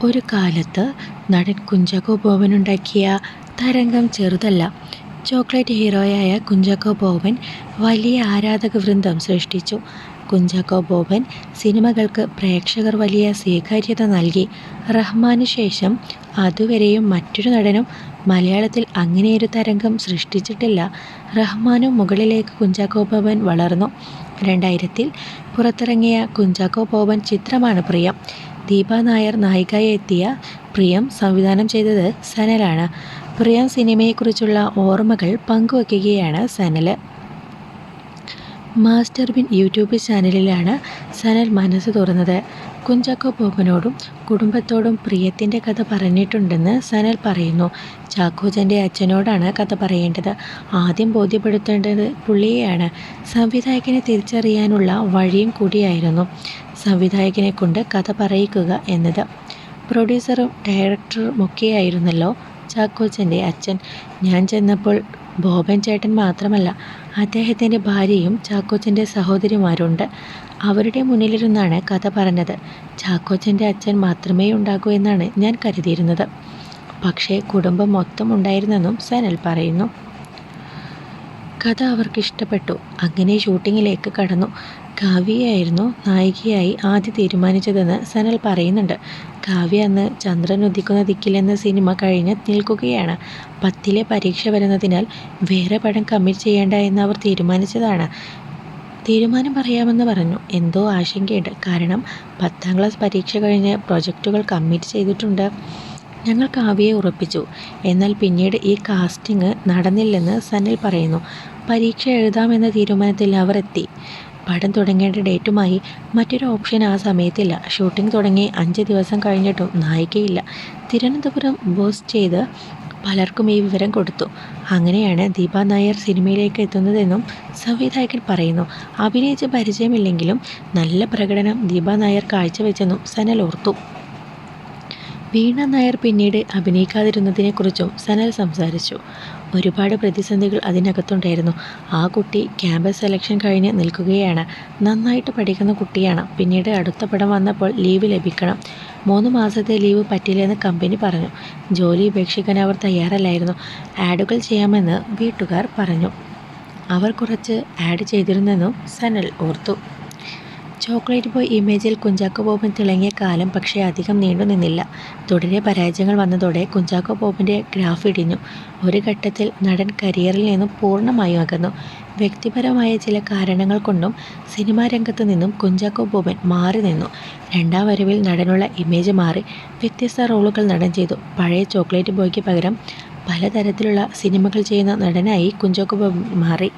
ഒരു കാലത്ത് നടൻ കുഞ്ചാക്കോ ബോബനുണ്ടാക്കിയ തരംഗം ചെറുതല്ല. ചോക്ലേറ്റ് ഹീറോയായ കുഞ്ചാക്കോ ബോബൻ വലിയ ആരാധകവൃന്ദം സൃഷ്ടിച്ചു. കുഞ്ചാക്കോ ബോബൻ സിനിമകൾക്ക് പ്രേക്ഷകർ വലിയ സ്വീകാര്യത നൽകി. റഹ്മാന് ശേഷം അതുവരെയും മറ്റൊരു നടനും മലയാളത്തിൽ അങ്ങനെയൊരു തരംഗം സൃഷ്ടിച്ചിട്ടില്ല. റഹ്മാനു മുകളിലേക്ക് കുഞ്ചാക്കോ ബോബൻ വളർന്നു. രണ്ടായിരത്തിൽ പുറത്തിറങ്ങിയ കുഞ്ചാക്കോ ബോബൻ ചിത്രമാണ് പ്രിയം. ദീപ നായർ നായികയായി എത്തിയ പ്രിയം സംവിധാനം ചെയ്തത് സനലാണ്. പ്രിയം സിനിമയെക്കുറിച്ചുള്ള ഓർമ്മകൾ പങ്കുവയ്ക്കുകയാണ് സനൽ. മാസ്റ്റർ ബിൻ യൂട്യൂബ് ചാനലിലാണ് സനൽ മനസ്സ് തുറന്നത്. കുഞ്ചാക്കോ ബോബനോടും കുടുംബത്തോടും പ്രിയത്തിന്റെ കഥ പറഞ്ഞിട്ടുണ്ടെന്ന് സനൽ പറയുന്നു. ചാക്കോജന്റെ അച്ഛനോടാണ് കഥ പറയേണ്ടത്. ആദ്യം ബോധ്യപ്പെടുത്തേണ്ടത് പുള്ളിയെയാണ്. സംവിധായകനെ തിരിച്ചറിയാനുള്ള വഴിയും കൂടിയായിരുന്നു സംവിധായകനെ കൊണ്ട് കഥ പറയിക്കുക എന്നത്. പ്രൊഡ്യൂസറും ഡയറക്ടറും ഡയറക്ടറുമൊക്കെയായിരുന്നല്ലോ ചാക്കോജന്റെ അച്ഛൻ. ഞാൻ ചെന്നപ്പോൾ ബോബൻ ചേട്ടൻ മാത്രമല്ല അദ്ദേഹത്തിന്റെ ഭാര്യയും ചാക്കോച്ചന്റെ സഹോദരിമാരുണ്ട്. അവരുടെ മുന്നിലിരുന്നാണ് കഥ പറഞ്ഞത്. ചാക്കോച്ചന്റെ അച്ഛൻ മാത്രമേ ഉണ്ടാകൂ എന്നാണ് ഞാൻ കരുതിയിരുന്നത്. പക്ഷേ കുടുംബം മൊത്തം ഉണ്ടായിരുന്നെന്നും സനൽ പറയുന്നു. കഥ അവർക്ക് ഇഷ്ടപ്പെട്ടു അങ്ങനെ ഷൂട്ടിങ്ങിലേക്ക് കടന്നു. കാവ്യയായിരുന്നു നായികയായി ആദ്യം തീരുമാനിച്ചതെന്ന് സനൽ പറയുന്നുണ്ട്. കാവ്യ അന്ന് ചന്ദ്രൻ ഉദിക്കുന്ന ദിക്കിൽ എന്ന സിനിമ കഴിഞ്ഞ് നിൽക്കുകയാണ്. പത്തിലെ പരീക്ഷ വരുന്നതിനാൽ വേറെ പടം കമ്മിറ്റ് ചെയ്യേണ്ട എന്ന് അവർ തീരുമാനിച്ചതാണ്. തീരുമാനം പറയാമെന്ന് പറഞ്ഞു. എന്തോ ആശങ്കയുണ്ട്. കാരണം പത്താം ക്ലാസ് പരീക്ഷ കഴിഞ്ഞ് പ്രൊജക്റ്റുകൾ കമ്മിറ്റ് ചെയ്തിട്ടുണ്ട്. ഞങ്ങൾ കാവ്യയെ ഉറപ്പിച്ചു. എന്നാൽ പിന്നീട് ഈ കാസ്റ്റിംഗ് നടന്നില്ലെന്ന് സനിൽ പറയുന്നു. പരീക്ഷ എഴുതാമെന്ന തീരുമാനത്തിൽ അവർ എത്തി. പടം തുടങ്ങേണ്ട ഡേറ്റുമായി മറ്റൊരു ഓപ്ഷൻ ആ സമയത്തില്ല. ഷൂട്ടിംഗ് തുടങ്ങി അഞ്ച് ദിവസം കഴിഞ്ഞിട്ടും നായികയില്ല. തിരുവനന്തപുരം ബോസ് ചെയ്ത് പലർക്കും ഈ വിവരം കൊടുത്തു. അങ്ങനെയാണ് ദീപ നായർ സിനിമയിലേക്ക് എത്തുന്നതെന്നും സംവിധായകൻ പറയുന്നു. അഭിനയിച്ച് പരിചയമില്ലെങ്കിലും നല്ല പ്രകടനം ദീപ നായർ കാഴ്ചവെച്ചെന്നും സനൽ ഓർത്തു. വീണ നായർ പിന്നീട് അഭിനയിക്കാതിരുന്നതിനെക്കുറിച്ചും സനൽ സംസാരിച്ചു. ഒരുപാട് പ്രതിസന്ധികൾ അതിനകത്തുണ്ടായിരുന്നു. ആ കുട്ടി ക്യാമ്പസ് സെലക്ഷൻ കഴിഞ്ഞ് നിൽക്കുകയാണ്. നന്നായിട്ട് പഠിക്കുന്ന കുട്ടിയാണ്. പിന്നീട് അടുത്ത പടം വന്നപ്പോൾ ലീവ് ലഭിക്കണം. മൂന്ന് മാസത്തെ ലീവ് പറ്റില്ലെന്ന് കമ്പനി പറഞ്ഞു. ജോലി ഉപേക്ഷിക്കാൻ അവർ തയ്യാറല്ലായിരുന്നു. ആഡുകൾ ചെയ്യാമെന്ന് വീട്ടുകാർ പറഞ്ഞു. അവർ കുറച്ച് ആഡ് ചെയ്തിരുന്നെന്നും സനൽ ഓർത്തു. ചോക്ലേറ്റ് ബോയ് ഇമേജിൽ കുഞ്ചാക്കോ ബോബൻ തിളങ്ങിയ കാലം പക്ഷേ അധികം നീണ്ടു നിന്നില്ല തുടരെ പരാജയങ്ങൾ വന്നതോടെ കുഞ്ചാക്കോ ബോബിന്റെ ഗ്രാഫ് ഇടിഞ്ഞു. ഒരു ഘട്ടത്തിൽ നടൻ കരിയറിൽ നിന്നും പൂർണമായും അകന്നു. വ്യക്തിപരമായ ചില കാരണങ്ങൾ കൊണ്ടും സിനിമാ സിനിമാരംഗത്തു നിന്നും കുഞ്ചാക്കോ ബോബൻ മാറി നിന്നു. രണ്ടാം വരവിൽ നടനുള്ള ഇമേജ് മാറി. വ്യത്യസ്ത റോളുകൾ നടൻ ചെയ്തു. പഴയ ചോക്ലേറ്റ് ബോയ്ക്ക് പകരം പലതരത്തിലുള്ള സിനിമകൾ ചെയ്യുന്ന നടനായി കുഞ്ചാക്കോ ബോബൻ മാറി.